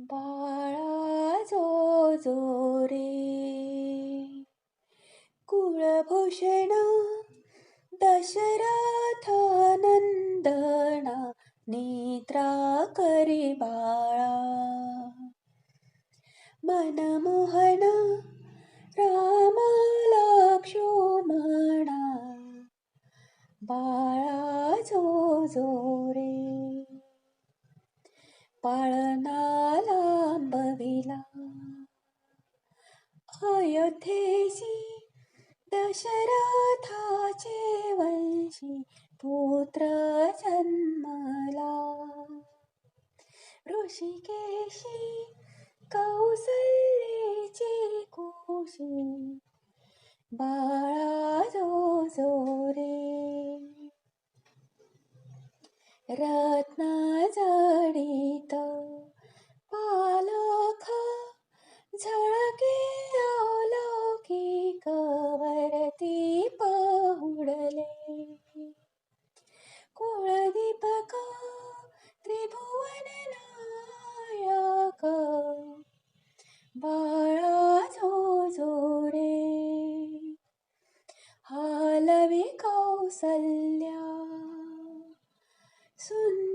बाळा जो जो रे कुळभूषण दशरथ नंदना निद्रा करी बाळा. मनमोहन रामा लक्ष्मणा बाळा जो जो दशरथाचे वंशी पुत्र जन्मला. ऋषिकेशी कौसल्येचे कुशी बाळा जो जो रे 살려. 순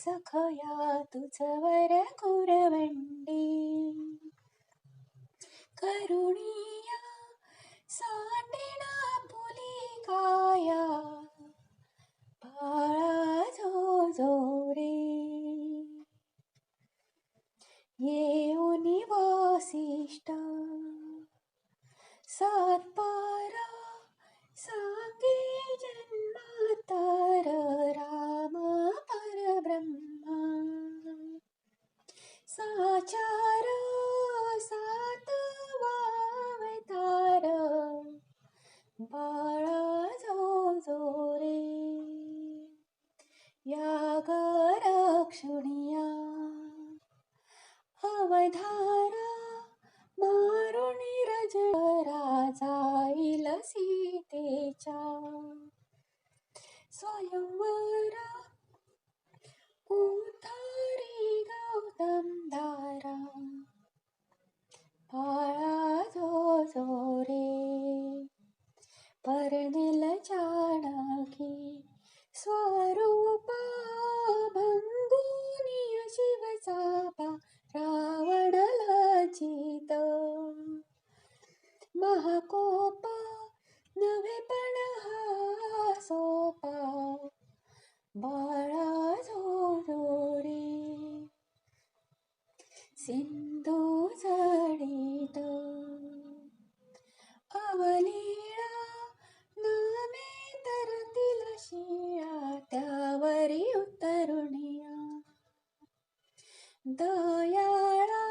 सखया तुझवर कुरवंडे. धा सिंधू जडित अवलीळा नामे तरतील शिळा त्यावरी उतरुणिया. दयाळा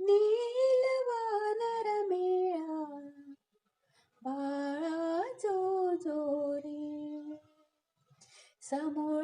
नील वानर मेळा बाळा जो जोरी समोर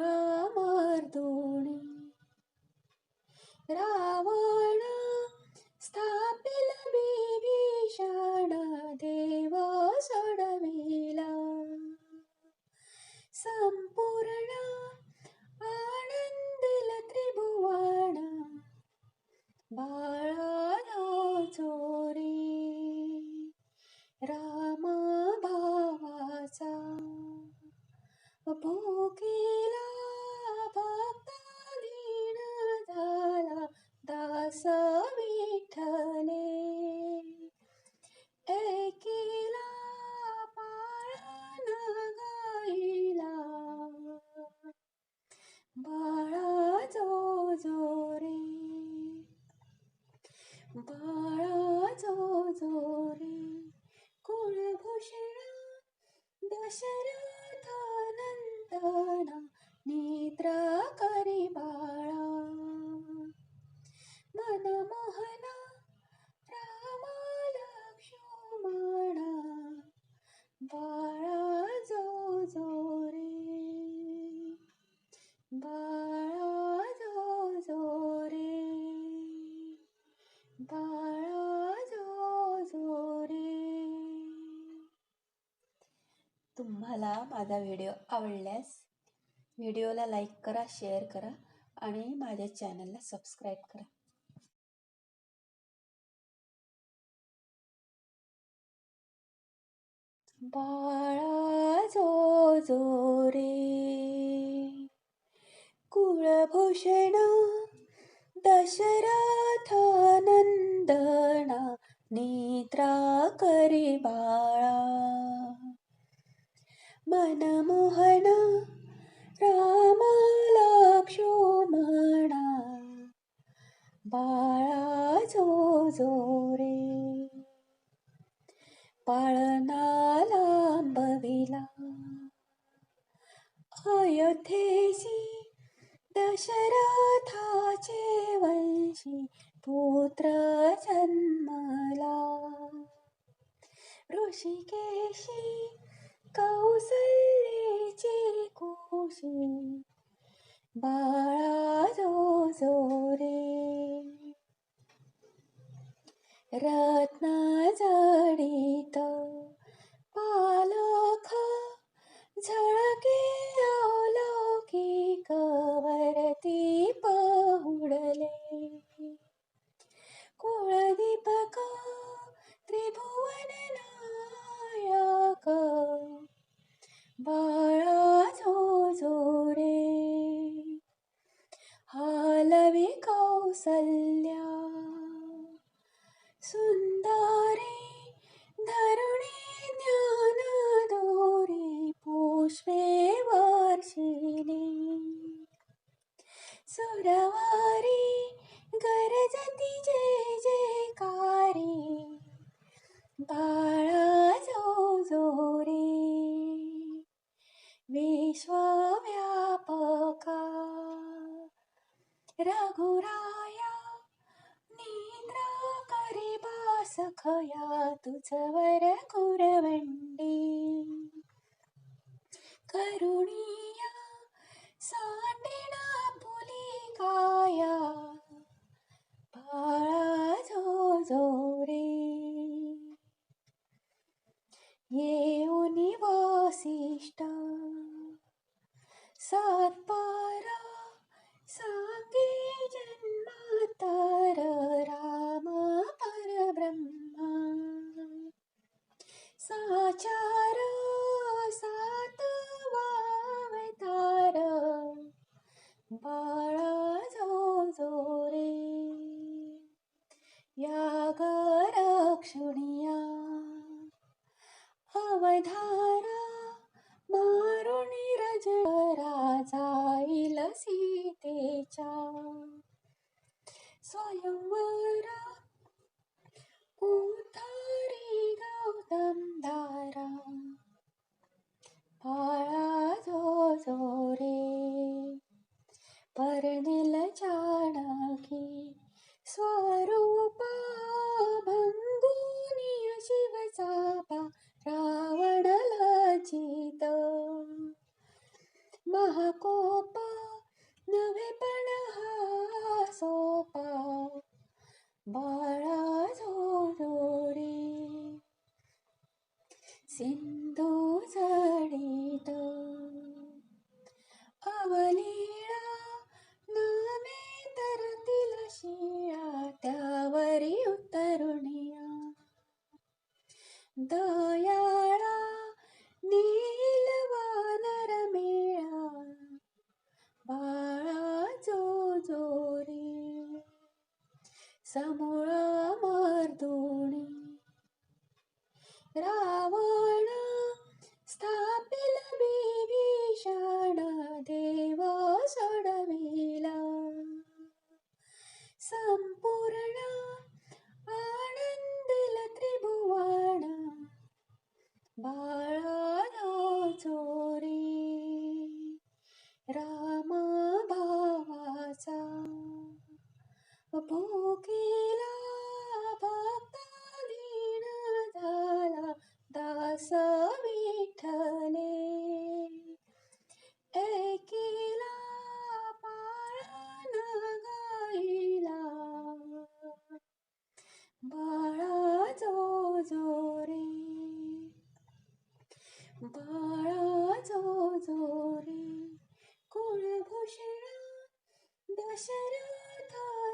दशरथानंदना निद्रा करी बाळा. मनमोहना रामा लक्ष्मणा बाळा तुम्हाला माझा व्हिडिओ आवडल्यास व्हिडिओला लाईक करा शेअर करा आणि माझ्या चॅनलला सबस्क्राईब करा. बाळा जो जो रे. कुळभूषण दशरथ नंदना निद्रा करी बाळा. मनमोहना राम लक्ष्मणा बाळा जो जो रे पाळणा लांबविला अयोध्येशी दशरथाचे वंशी पुत्र जन्मला. ऋषिकेशी कौसल्येचे कुशी बाळा जो जो रे रत्न जडित पालखा कौसल्या सुंदरी धरुणी ज्ञान दोरी पुष्पे वर्षिली सुरवारी गरजती जय जयकारी। बाळा सखया तुझ वर कुरवण सिंधू जडित अवलीळा नामे तरतील शिळा त्यावरी उतरुणिया. दयाळा नील वानर मेळा बाळा जो जोरी समोर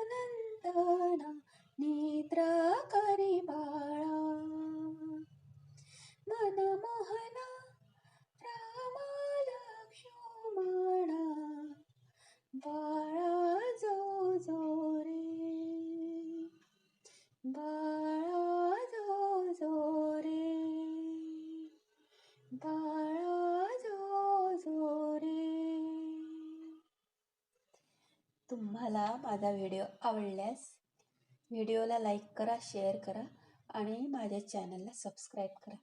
नंदना निद्रा करी बाळा. मनमोहना रामा लक्ष्मणा बाळा. तुम्हाला माझा व्हिडिओ आवडल्यास व्हिडिओला लाईक करा शेअर करा आणि माझ्या चॅनलला सबस्क्राईब करा.